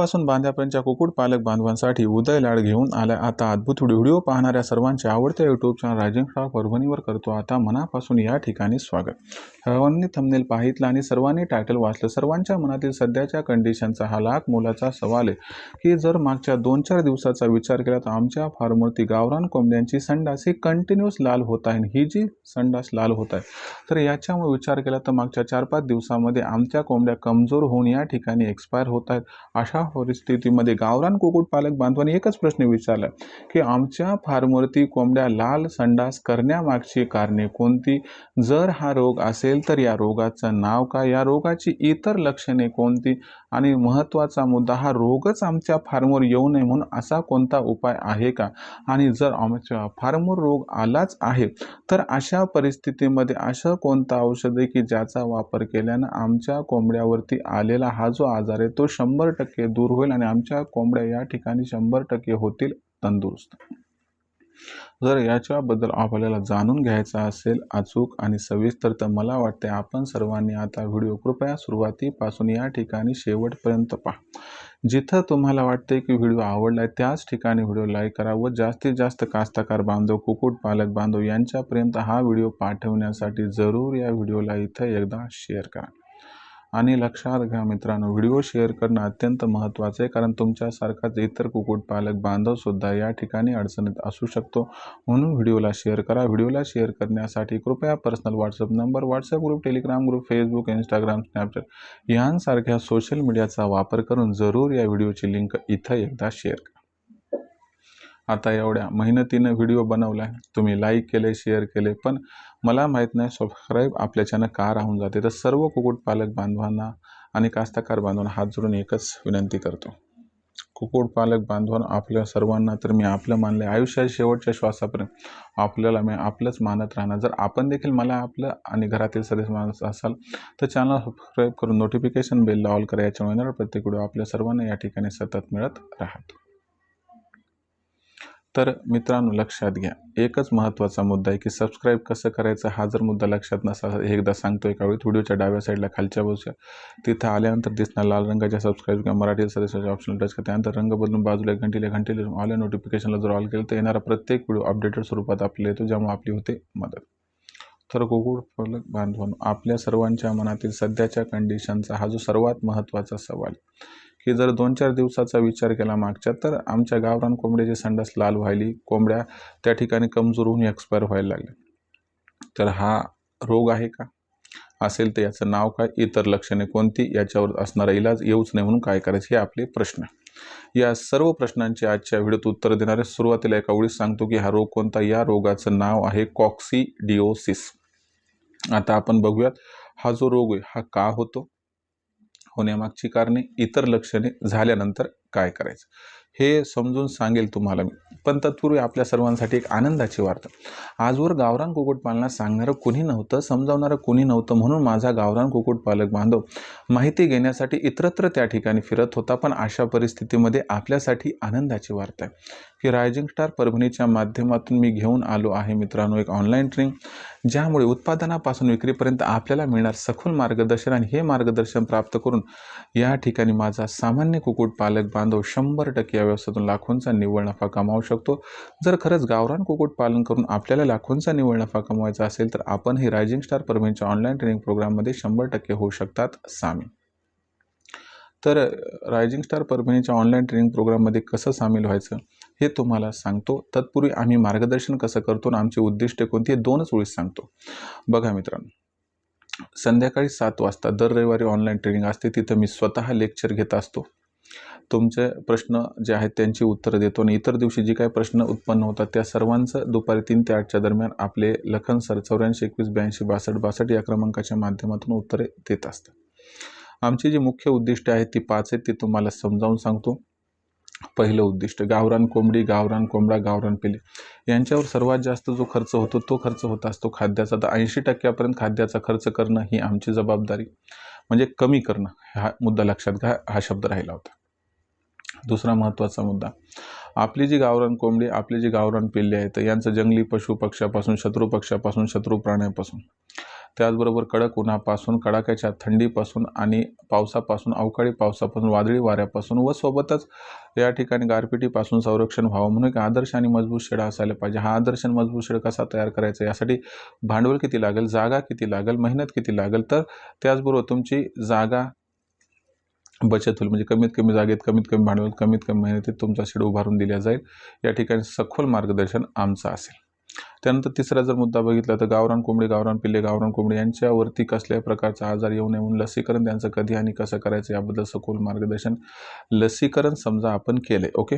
मेंढ्यापासून बांध्यापर्यंतच्या कुक्कुटपालक बांधवांसाठी उदय लाड घेऊन आला आता अद्भुत व्हिडिओ पाहणाऱ्या सर्वांचे आवडत्या यूट्यूब चॅनल रायजिंग परभणीवर करतो. आता मनापासून या ठिकाणी स्वागत. सर्वांनी थंबनेल पाहितलं आणि सर्वांनी टायटल वाचलं. सर्वांच्या मनातील सध्याच्या कंडिशनचा हा लाख मोलाचा सवाल आहे की जर मागच्या दोन चार दिवसाचा विचार केला तर आमच्या फार्मवरती गावरान कोंबड्यांची संडास ही कंटिन्युअस लाल होत आहे ही जी संडास लाल होत आहे तर याच्यामुळे विचार केला तर मागच्या चार पाच दिवसामध्ये आमच्या कोंबड्या कमजोर होऊन या ठिकाणी एक्सपायर होत आहेत. अशा परिस्थितीमध्ये गावरान कुक्कुटपालक बांधवांनी एकच प्रश्न विचारला की आमच्या फार्मवरती कोंबड्या लाल संडास करण्यामागची कारणे कोणती? जर हा रोग असेल तर या रोगाचं नाव काय? या रोगाची इतर लक्षणे कोणती? आणि महत्त्वाचा मुद्दा हा रोगच आमच्या फार्मवर येऊ नये म्हणून असा कोणता उपाय आहे का? आणि जर आमच्या फार्मवर रोग आलाच आहे तर अशा परिस्थितीमध्ये असं कोणतं औषध आहे की ज्याचा वापर केल्यानं आमच्या कोंबड्यावरती आलेला हा जो आजार आहे तो शंभर टक्के दूर होईल आणि आमच्या कोंबड्या या ठिकाणी शंभर टक्के होतील तंदुरुस्त? जर याच्याबद्दल आपल्याला जाणून घ्यायचा असेल अचूक आणि सविस्तर तर मला वाटते आपण सर्वांनी आता व्हिडिओ कृपया सुरुवातीपासून या ठिकाणी शेवटपर्यंत पहा. जिथं तुम्हाला वाटते की व्हिडिओ आवडला आहे त्याच ठिकाणी व्हिडिओ लाईक करा व जास्तीत जास्त कास्तकार बांधव कुक्कुटपालक बांधव यांच्यापर्यंत हा व्हिडिओ पाठवण्यासाठी जरूर या व्हिडिओला इथं एकदा शेअर करा. आणि लक्षात घ्या मित्रांनो व्हिडिओ शेअर करणं अत्यंत महत्त्वाचं आहे कारण तुमच्यासारखाच इतर कुक्कुटपालक बांधवसुद्धा या ठिकाणी अडचणीत असू शकतो. म्हणून व्हिडिओला शेअर करा. व्हिडिओला शेअर करण्यासाठी कृपया personal WhatsApp number WhatsApp group Telegram group Facebook Instagram Snapchat यांसारख्या सोशल मीडियाचा वापर करून जरूर या व्हिडिओची लिंक इथं एकदा शेअर करा. आता एवढ्या मेहनतीनं व्हिडिओ बनवला आहे तुम्ही लाईक केले शेअर केले पण मला माहीत नाही सबस्क्राईब आपल्या चॅनल का राहून जाते? तर सर्व कुक्कुटपालक बांधवांना आणि कास्तकार बांधवांना हात जोडून एकच विनंती करतो. कुक्कुटपालक बांधवांना आपल्या सर्वांना तर मी आपलं मानलं आहे आयुष्यात शेवटच्या श्वासापर्यंत आपल्याला मी आपलंच मानत राहणार. जर आपण देखील मला आपलं आणि घरातील सदस्य माणूस असाल तर चॅनल सबस्क्राईब करून नोटिफिकेशन बेलला ऑल करा. याच्यामुळे येणारा प्रत्येक व्हिडिओ आपल्या सर्वांना या ठिकाणी सतत मिळत राहतो. तर मित्रांनो लक्षात घ्या. एकच महत्त्वाचा मुद्दा आहे की सबस्क्राईब कसं करायचं हा जर मुद्दा लक्षात नसा एकदा सांगतो एका वेळी व्हिडिओच्या डाव्या साईडला खालच्या बाजूच्या तिथं आल्यानंतर दिसणार लाल रंगाच्या सबस्क्राईब किंवा मराठी सदस्याच्या ऑप्शन टच करा. त्यानंतर रंग बदलून बाजूला घंटीला घंटीला आल्या नोटिफिकेशनला जर ऑल केलं तर येणारा प्रत्येक व्हिडिओ अपडेटेड स्वरूपात आपल्याला येतो ज्यामुळे आपली होते मदत. तर कुक्कुटपालक बांधवांनो आपल्या सर्वांच्या मनातील सध्याच्या कंडिशनचा हा जो सर्वात महत्त्वाचा सवाल की जर दोन चार दिवसाचा विचार केला मागच्या तर आमच्या गावरान कोंबड्याची संडास लाल व्हायली कोंबड्या त्या ठिकाणी कमजोर होऊन एक्सपायर व्हायला लागले तर हा रोग आहे का? असेल तर याचं नाव काय? इतर लक्षणे कोणती? याच्यावर असणारा इलाज येऊच नाही म्हणून काय करायचे हे आपले प्रश्न. या सर्व प्रश्नांचे आजच्या व्हिडिओत उत्तर देणारे सुरुवातीला एका ओळीत सांगतो की हा रोग कोणता? या रोगाचं नाव आहे कॉक्सिडिओसिस आता आपण बघूयात हा जो रोग आहे हा का होतो? होण्यामागची कारणे इतर लक्षणे झाल्यानंतर काय करायचं? हे समजून सांगेल तुम्हाला मी. पण तत्पूर्वी आपल्या सर्वांसाठी एक आनंदाची वार्ता. आजवर गावरान कुक्कुटपालना सांगणारं कोणी नव्हतं समजावणारं कोणी नव्हतं म्हणून माझा गावरान कुक्कुटपालक बांधव माहिती घेण्यासाठी इतरत्र त्या ठिकाणी फिरत होता पण अशा परिस्थितीमध्ये आपल्यासाठी आनंदाची वार्ता आहे. की रायझिंग स्टार परभणीच्या माध्यमातून मी घेऊन आलो आहे मित्रांनो एक ऑनलाईन ट्रेनिंग ज्यामुळे उत्पादनापासून विक्रीपर्यंत आपल्याला मिळणार सखोल मार्गदर्शन आणि हे मार्गदर्शन प्राप्त करून या ठिकाणी माझा सामान्य कुक्कुटपालक बांधव शंभर टक्के या व्यवसायातून लाखोंचा निव्वळ नफा कमावू शकतो. जर खरंच गावरान कुक्कुटपालन करून आपल्याला लाखोंचा निव्वळ नफा कमवायचा असेल तर आपण हे रायझिंग स्टार परभणीच्या ऑनलाईन ट्रेनिंग प्रोग्राममध्ये शंभर टक्के होऊ शकतात सामील तर रायझिंग स्टार परभणीच्या ऑनलाईन ट्रेनिंग प्रोग्राममध्ये कसं सामील व्हायचं हे तुम्हाला सांगतो. तत्पूर्वी आम्ही मार्गदर्शन कसं करतो आणि आमचे उद्दिष्ट कोणती हे दोनच वेळीच सांगतो. बघा मित्रांनो संध्याकाळी सात वाजता दर रविवारी ऑनलाईन ट्रेनिंग असते. तिथं मी स्वतः लेक्चर घेत असतो. तुमचे प्रश्न जे आहेत त्यांची उत्तरं देतो आणि इतर दिवशी जे काही प्रश्न उत्पन्न होतात त्या सर्वांचं दुपारी तीन ते आठच्या दरम्यान आपले लखन सर चौऱ्याऐंशी एकवीस ब्याऐंशी बासष्ट बासष्ट या क्रमांकाच्या माध्यमातून उत्तरे देत असतात. आमची जी मुख्य उद्दिष्ट आहेत ती पाच आहेत ती तुम्हाला समजावून सांगतो. पहिलं उद्दिष्ट गावरान कोंबडी गावरान कोंबडा गावरान पिले. यांच्यावर सर्वात जास्त जो खर्च होतो तो खर्च होत असतो खाद्याचा. तर ऐंशी टक्क्यापर्यंत खाद्याचा खर्च करणं ही आमची जबाबदारी. म्हणजे कमी करणं हा मुद्दा लक्षात घ्या हा शब्द राहिला होता. दुसरा महत्त्वाचा मुद्दा. आपली जी गावरान कोंबडी आपली जी गावरान पिल्ले आहेत यांचं जंगली पशु पक्ष्यापासून शत्रू पक्षापासून शत्रू प्राण्यापासून. त्याचबरोबर कडक उन्हापासून कडाक्याच्या थंडीपासून आणि पावसापासून अवकाळी पावसापासून वादळी वाऱ्यापासून व सोबतच या ठिकाणी गारपिटीपासून संरक्षण व्हावं म्हणून एक आदर्श आणि मजबूत शेड असायला पाहिजे. हा आदर्श आणि मजबूत शेड कसा तयार करायचा यासाठी भांडवल किती लागेल जागा किती लागेल मेहनत किती लागेल तर त्याचबरोबर तुमची जागा बचत होईल. म्हणजे कमीत कमी जागेत कमीत कमी भांडवल कमीत कमी मेहनतीत तुमचा शेड उभारून दिला जाईल. या ठिकाणी सखोल मार्गदर्शन आमचं असेल. त्यानंतर तिसरा जर मुद्दा बघितला तर गावरान कोंबडी गावरान पिल्ले गावरान कोंबडी यांच्यावरती कसल्याही प्रकारचा आजार येऊ नये म्हणून लसीकरण त्यांचं कधी आणि कसं करायचं याबद्दल सखोल मार्गदर्शन लसीकरण समजा आपण केले ओके?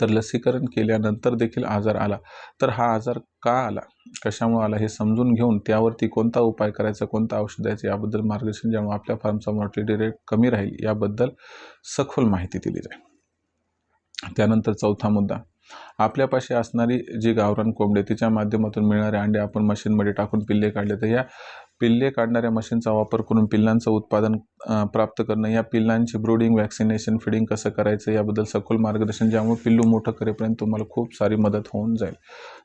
तर लसीकरण केल्यानंतर देखील आजार आला. तर हा आजार का आला? कशामुळे आला हे समजून घेऊन त्यावरती कोणता उपाय करायचा कोणता औषध द्यायचं याबद्दल मार्गदर्शन ज्यामुळे आपल्या फार्मचा मॉर्टिलिटी रेट कमी राहील याबद्दल सखोल माहिती दिली जाईल. त्यानंतर चौथा मुद्दा आपल्यापाशी असणारी जी गावरान कोंबडी तिच्या माध्यमातून मिळणारे अंडे आपण मशीनमध्ये टाकून पिल्ले काढले तर या पिल्ले काढणाऱ्या मशीनचा वापर करून पिल्लांचं उत्पादन प्राप्त करणं या पिल्लांची ब्रोडिंग वॅक्सिनेशन फिडिंग कसं करायचं याबद्दल सखोल मार्गदर्शन ज्यामुळे पिल्लू मोठं करेपर्यंत तुम्हाला खूप सारी मदत होऊन जाईल.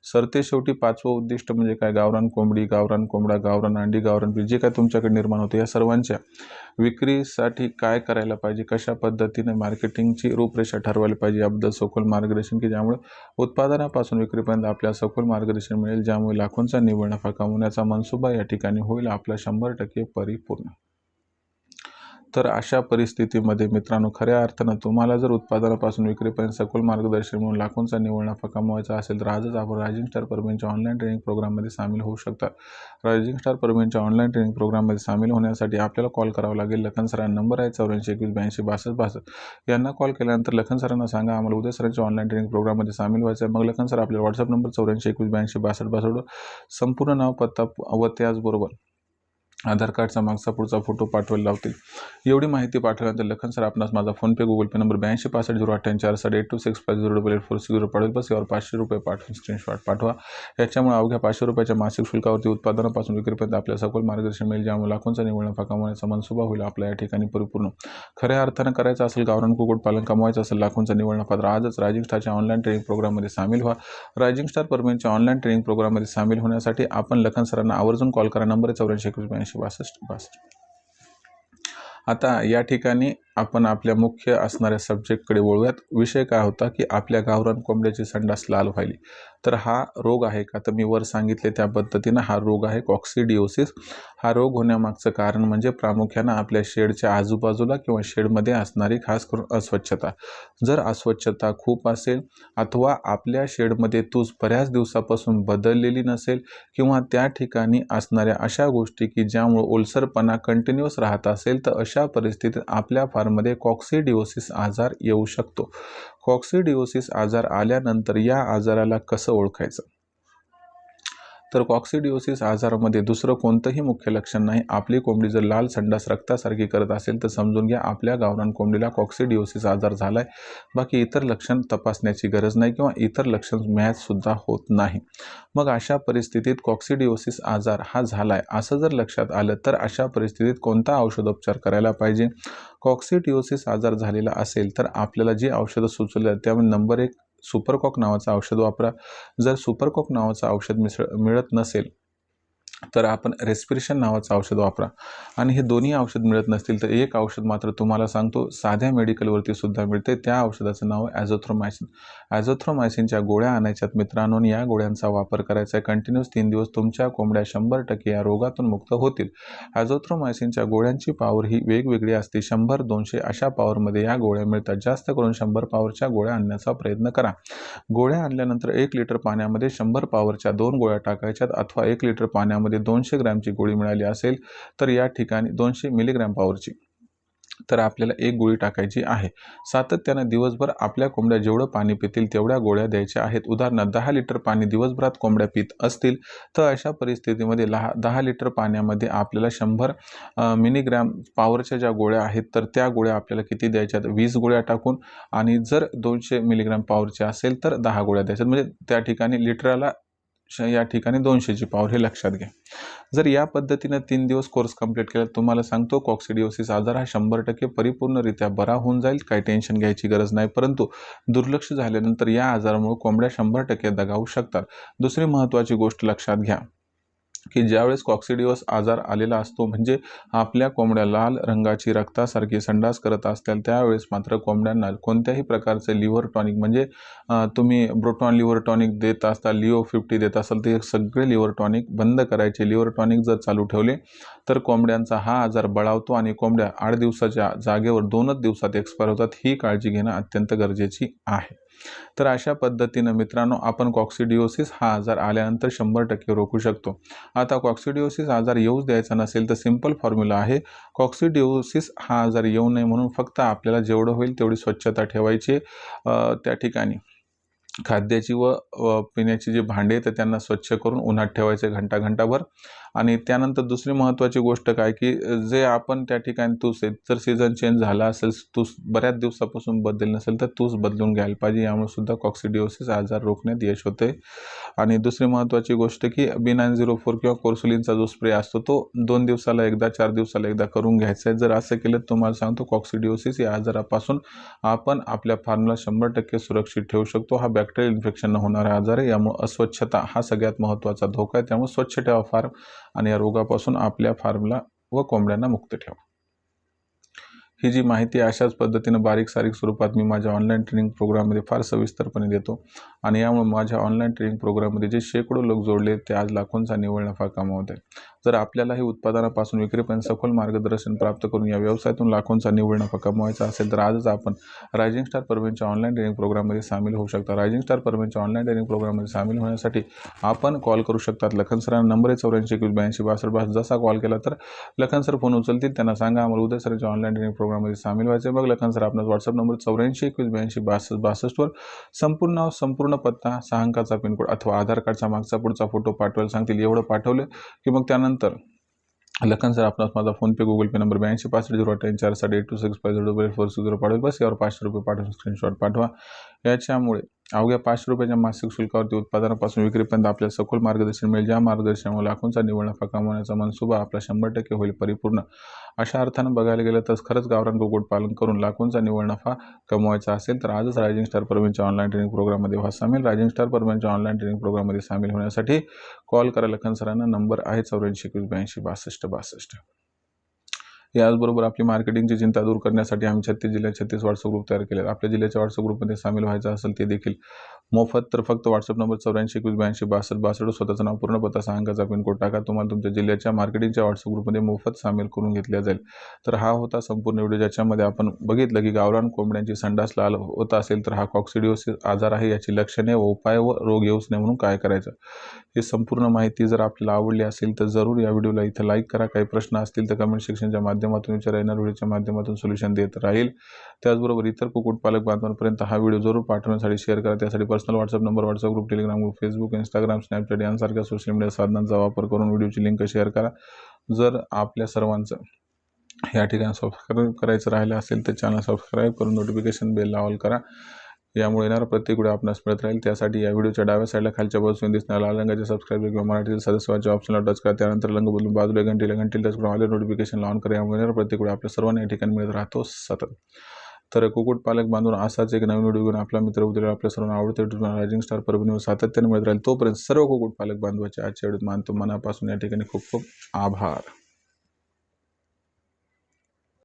सरते शेवटी पाचवं उद्दिष्ट म्हणजे काय? गावरान कोंबडी गावरान कोंबडा गावरान अंडी गावरान बी जे काय तुमच्याकडे निर्माण होते या सर्वांच्या विक्रीसाठी काय करायला पाहिजे? कशा पद्धतीने मार्केटिंगची रूपरेषा ठरवायला पाहिजे याबद्दल सखोल मार्गदर्शन की ज्यामुळे उत्पादनापासून विक्रीपर्यंत आपल्याला सखोल मार्गदर्शन मिळेल ज्यामुळे लाखोंचा निव्वळ नफा कमवण्याचा मनसुबा या ठिकाणी होईल. आपला शंभर टक्के परिपूर्ण. तर अशा परिस्थितीमध्ये मित्रांनो खऱ्या अर्थानं तुम्हाला जर उत्पादनापासून विक्रीपर्यंत सखोल मार्गदर्शन म्हणून लाखोंचा निव्वळ नफा कमवायचा असेल तर आजच आपण रायझिंग स्टार परमेंटच्या ऑनलाईन ट्रेनिंग प्रोग्राममध्ये सामील होऊ शकतात रायझिंग स्टार परमेंटच्या ऑनलाईन ट्रेनिंग प्रोग्राममध्ये सामील होण्यासाठी आपल्याला कॉल करावा लागेल. लखन सरांना नंबर आहे चौऱ्याऐंशी एकवीस ब्याऐंशी बासष्ट बासष्ट. यांना कॉल केल्यानंतर लखन सरांना सांगा आम्हाला उद्या सरांच्या ऑनलाईन ट्रेनिंग प्रोग्राममध्ये सामील व्हायचं आहे. मग लखन सर आपल्या व्हॉट्सअप नंबर चौऱ्याऐंशी एकवीस ब्याऐंशी बासष्ट बासष्ट. संपूर्ण नाव पत्ता व त्याचबरोबर आधार कार्डचा मागचा पुढचा फोटो पाठवायला लावतील. एवढी माहिती पाठवल्यानंतर लखन सर आपणास माझा फोनपे गुगल पे नंबर ब्याऐंशी पासष्ट झिरो अठ्ठ्याऐंशी चार साडे eight two six five zero double eight four six zero पाठवेल बस. यावर पाचशे रुपये पाठवून स्क्रीनशॉट पाठवा. याच्यामुळे अवघ्या पाचशे रुपयाच्या मासिक शुल्कावरती उत्पादनापासून विक्रीपर्यंत आपल्या सखोल मार्गदर्शन मिळेल ज्यामुळे लाखोंचा निवडणं नफा कमवण्याचा मनसुबा होईल. आपल्या या ठिकाणी परिपूर्ण. खऱ्या अर्थानं करायचं असेल गावरान कुक्कुटपालन कमवायचं असेल लाखोंचा निवडणं पात्र तर आजच रायजिंग स्टारच्या ऑनलाईन ट्रेनिंग प्रोग्राममध्ये सामील व्हा. रायजिंग स्टार परमेंटच्या ऑनलाईन ट्रेनिंग प्रोग्राममध्ये सामील होण्यासाठी आपण लखन सरांना आवर्जून कॉल करा. नंबर चौऱ्याऐंशी एकवीस ब्याऐंशी. बासष्ट बासष्ट. आता या ठिकाणी आपण आपल्या मुख्य असणाऱ्या सब्जेक्टकडे वळूयात. विषय काय होता की आपल्या गावरान कोंबड्याची संडास लाल व्हायली. तर हा रोग आहे का? तर मी वर सांगितले त्या पद्धतीनं हा रोग आहे कॉक्सिडिओसिस हा रोग होण्यामागचं कारण म्हणजे प्रामुख्यानं आपल्या शेडच्या आजूबाजूला किंवा शेडमध्ये असणारी खास करून अस्वच्छता. जर अस्वच्छता खूप असेल अथवा आपल्या शेडमध्ये तूच बऱ्याच दिवसापासून बदललेली नसेल किंवा त्या ठिकाणी असणाऱ्या अशा गोष्टी की ज्यामुळे ओलसरपणा कंटिन्युअस राहत असेल तर अशा परिस्थितीत आपल्या फार्ममध्ये कॉक्सिडिओसिस आजार येऊ शकतो. कॉक्सिडिओसिस आजार आल्यानंतर या आजाराला कसं ओळखायचं? तर कॉक्सिडिओसिस आजारामध्ये दुसरं कोणतंही मुख्य लक्षण नाही. आपली कोंबडी जर लाल संडास रक्तासारखी करत असेल तर समजून घ्या आपल्या गावरान कोंबडीला कॉक्सिडिओसिस आजार झाला आहे बाकी इतर लक्षण तपासण्याची गरज नाही किंवा इतर लक्षण मॅचसुद्धा होत नाही. मग अशा परिस्थितीत कॉक्सिडिओसिस आजार हा झाला आहे असं जर लक्षात आलं तर अशा परिस्थितीत कोणता औषधोपचार करायला पाहिजे? कॉक्सिडिओसिस आजार झालेला असेल तर आपल्याला जी औषधं सुचवल्या त्यामध्ये नंबर एक सुपरकॉक नावाचं औषध वापरा. जर सुपरकॉक नावाचं औषध मिसळ मिळत नसेल तर आपण रेस्पिरेशन नावाचं औषध वापरा. आणि हे दोन्ही औषध मिळत नसतील तर एक औषध मात्र तुम्हाला सांगतो साध्या मेडिकलवरती सुद्धा मिळते. त्या औषधाचं नाव ॲझोथ्रोमायसिन ॲझोथ्रोमायसिनच्या गोळ्या आणायच्यात मित्रांनो या गोळ्यांचा वापर करायचा आहे कंटिन्यूस तीन दिवस तुमच्या कोंबड्या शंभर टक्के या रोगातून मुक्त होतील. ॲझोथ्रोमायसिनच्या गोळ्यांची पॉवर ही वेगवेगळी असते. शंभर दोनशे अशा पॉवरमध्ये या गोळ्या मिळतात. जास्त करून शंभर पॉवरच्या गोळ्या आणण्याचा प्रयत्न करा. गोळ्या आणल्यानंतर एक लिटर पाण्यामध्ये शंभर पॉवरच्या दोन गोळ्या टाकायच्यात अथवा एक लिटर पाण्यामध्ये मध्ये दोनशे ग्रॅमची गोळी मिळाली असेल तर या ठिकाणी दोनशे मिलीग्रॅम पॉवरची तर आपल्याला एक गोळी टाकायची आहे. सातत्यानं दिवसभर आपल्या कोंबड्या जेवढं पाणी पितील तेवढ्या गोळ्या द्यायच्या आहेत. उदाहरणार्थ दहा लिटर पाणी दिवसभरात कोंबड्या पित असतील तर अशा परिस्थितीमध्ये लहा दहा लिटर पाण्यामध्ये आपल्याला शंभर मिनीग्रॅम पॉवरच्या ज्या गोळ्या आहेत तर त्या गोळ्या आपल्याला किती द्यायच्या वीस गोळ्या टाकून आणि जर दोनशे मिलीग्रॅम पॉवरच्या असेल तर दहा गोळ्या द्यायच्यात. म्हणजे त्या ठिकाणी लिटराला या ठिकाणी दोनशेची पावर हे लक्षात घ्या. जर या पद्धतीनं तीन दिवस कोर्स कंप्लीट केला तुम्हाला सांगतो कॉक्सिडिओसिस आजार हा शंभर टक्के परिपूर्णरित्या बरा होऊन जाईल काही टेन्शन घ्यायची गरज नाही. परंतु दुर्लक्ष झाल्यानंतर या आजारामुळे कोंबड्या शंभर टक्के दगावू शकतात. दुसरी महत्त्वाची गोष्ट लक्षात घ्या. की ज्यावेळेस कॉक्सिडिओस आजार आलेला असतो म्हणजे आपल्या कोंबड्या लाल रंगाची रक्तासारखी संडास करत असतील त्यावेळेस मात्र कोंबड्यांना कोणत्याही प्रकारचे लिव्हर टॉनिक म्हणजे तुम्ही ब्रोटॉन लिव्हर टॉनिक देत असता लिओ फिफ्टी देत असाल ते सगळे लिव्हर टॉनिक बंद करायचे. लिव्हर टॉनिक जर चालू ठेवले तर कोंबड्यांचा हा आजार बळावतो आणि कोंबड्या आठ दिवसाच्या जागेवर दोनच दिवसात एक्सपायर होतात. ही काळजी घेणं अत्यंत गरजेची आहे. तर अशा पद्धतीनं मित्रांनो आपण कॉक्सिडिओसिस हा आजार आल्यानंतर शंभर टक्के रोखू शकतो. आता कॉक्सिडिओसिस आजार येऊच द्यायचा नसेल तर सिंपल फॉर्म्युला आहे. कॉक्सिडिओसिस हा आजार येऊ नये म्हणून फक्त आपल्याला जेवढं होईल तेवढी स्वच्छता ठेवायची. त्या ठिकाणी खाद्याची व पिण्याची जी भांडे आहेत तर त्यांना स्वच्छ करून उन्हात ठेवायचे घंटा घंटाभर आणि त्यानंतर दुसरी महत्त्वाची गोष्ट काय की जे आपण त्या ठिकाणी तूस आहे जर सीझन चेंज झाला असेल तूस बऱ्याच दिवसापासून बदल नसेल तर तूस बदलून घ्यायला पाहिजे. यामुळे सुद्धा कॉक्सिडिओसिस आजार रोखण्यात यश होते. आणि दुसरी महत्त्वाची गोष्ट की बी नाईन झिरो फोर किंवा कोर्सुलिनचा जो स्प्रे असतो तो दोन दिवसाला एकदा चार दिवसाला एकदा करून घ्यायचा आहे. जर असं केलं तुम्हाला सांगतो कॉक्सिडिओसिस या आजारापासून आपण आपल्या फार्मला शंभर टक्के सुरक्षित ठेवू शकतो. हा बॅक्टेरियल इन्फेक्शन होणारा आजार आहे. यामुळे अस्वच्छता हा सगळ्यात महत्त्वाचा धोका आहे. त्यामुळे स्वच्छ ठेवा फार्म आणि या रोगापासून आपल्या फार्मला व कोंबड्यांना मुक्त ठेवा. ही जी माहिती अशाच पद्धतीनं बारीक सारीक स्वरूपात मी माझ्या ऑनलाईन ट्रेनिंग प्रोग्राममध्ये फार सविस्तरपणे देतो. आणि यामुळे माझ्या ऑनलाईन ट्रेनिंग प्रोग्राममध्ये जे शेकडो लोक जोडले ते आज लाखोंचा निव्वळ नफा कमावत आहे जर आपल्यालाही उत्पादनापासून विक्रीपर्यंत सखोल मार्गदर्शन प्राप्त करून या व्यवसायातून लाखोंचा निव्वळ नफा कमवायचा असेल तर आजच आपण रायझिंग स्टार परमेंटच्या ऑनलाईन ट्रेनिंग प्रोग्राममध्ये सामील होऊ शकता. रायझिंग स्टार परमेंटच्या ऑनलाईन ट्रेनिंग प्रोग्राममध्ये सामील होण्यासाठी आपण कॉल करू शकतात. लखन सरांना नंबर आहे चौऱ्याऐंशी एकवीस ब्याऐंशी बासष्ट. बास जसा कॉल केला तर लखन सर फोन उचलतील. त्यांना सांगा आम्हाला उद्या सरांच्या ऑनलाईन ट्रेनिंग प्रोग्राममध्ये सामील व्हायचे मग लखन सर आपला व्हॉट्सअप नंबर चौऱ्याऐंशी एकवीस ब्याऐंशी बासष्ट बासष्टवर संपूर्ण नाव संपूर्ण पत्ता सहा अंकाचा पिनकोड अथवा आधार कार्डचा मागचा पुढचा फोटो पाठवायला सांगतील. एवढं पाठवलं की मग त्यानंतर लखन सर आपणास माझा फोनपे गुगल पे नंबर ब्याऐंशी पाच झिरो अठ्ठ्याऐंशी चार साडे eight two six five zero double four six zero पाठवेल बस यावर पाचशे रुपये पाठवून स्क्रीनशॉट पाठवा. याच्यामुळे अवघ्या पाचशे रुपयाच्या मासिक शुल्कावरती उत्पादनापासून विक्रीपर्यंत आपल्याला सखोल मार्गदर्शन मिळेल. ज्या मार्गदर्शनामुळे लाखोंचा निव्वळ नफा कमवण्याचा मनसुबा आपला शंभर टक्के होईल परिपूर्ण. अशा अर्थानं बघायला गेलं तर खरंच गावरान कुक्कुटपालन करून लाखोंचा निवड नफा कमवायचा असेल तर आजच रायझिंग स्टार परमेंटच्या ऑनलाईन ट्रेनिंग प्रोग्राममध्ये व्हा सामील. रायझिंग स्टार परमेंटच्या ऑनलाईन ट्रेनिंग प्रोग्राममध्ये सामील होण्यासाठी कॉल करा लखन सरांना नंबर आहे चौऱ्याऐंशी एकवीस ब्याऐंशी बासष्ट बासष्ट. याचबरोबर आपली मार्केटिंगची चिंता दूर करण्यासाठी आम्ही छत्तीस जिल्ह्यात छत्तीस व्हॉट्सअप ग्रुप तयार केले आपल्या जिल्ह्याच्या व्हॉट्सअप ग्रुपमध्ये सामील व्हायचं असेल ते देखील मोफत तर फक्त व्हॉट्सअप नंबर चौऱ्याऐंशी एकवीस ब्याऐंशी बासष्ट बासष्ट स्वतःचं नाव पूर्ण पत्ता सहा अंकाचा पिनकोड टाका. तुम्हाला तुमच्या जिल्ह्याच्या मार्केटिंगच्या व्हॉट्सअप ग्रुपमध्ये मोफत सामील करून घेतल्या जाईल. तर हा होता संपूर्ण व्हिडिओ ज्याच्यामध्ये आपण बघितलं की गावरान कोंबड्यांची संडास लाल होत असेल तर हा कॉक्सिडिओसिस आजार आहे. याची लक्षणे व उपाय व रोग येऊच नये म्हणून काय करायचं? ही संपूर्ण माहिती जर आपल्याला आवडली असेल तर जरूर या व्हिडिओला इथं लाईक करा. काही प्रश्न असतील तर कमेंट सेक्शनच्या माध्यमातून विचारा येणार व्हिडिओच्या माध्यमातून सोल्युशन देत राहील. त्याचबरोबर इतर कुक्कुटपालक बांधवांपर्यंत हा व्हिडिओ जरूर पाठवण्यासाठी शेअर करा. त्यासाठी personal WhatsApp number WhatsApp group Telegram group Facebook Instagram Snapchat यांसारख्या सोशल मीडिया साधनांचा वापर करून व्हिडिओची लिंक शेअर करा. जर आपल्या सर्वांचं या ठिकाणी सबस्क्राईब करायचं राहिलं असेल तर चॅनल सबस्क्राईब करून नोटिफिकेशन बेल ऑल करा. यामुळे येणारा प्रत्येक व्हिडिओ आपणास मिळत राहील. त्यासाठी या व्हिडिओच्या डाव्या साईडला खालच्या बाजूने दिसणाऱ्या लाल रंगाच्या सबस्क्राईब किंवा मराठीतील सदस्याच्या ऑप्शनला टच करा. त्यानंतर रंग बदलून बाजूला घंटीला घंटीला टच करून आले नोटिफिकेशन ऑन करा. यामुळे येणारा प्रत्येक व्हिडिओ आपल्या सर्वांना या ठिकाणी मिळत राहतो सतत. तर कुक्कुटपालक बांधून असाच एक नवीन व्हिडिओ घेऊन आपला मित्र उद्या आपल्या सर्वांना आवडते रायझिंग स्टार परभणीवर सातत्याने मिळत राहील. तोपर्यंत सर्व कुक्कुटपालक बांधवाच्या आजच्या व्हिडिओत मानतो. मनापासून या ठिकाणी खूप खूप आभार.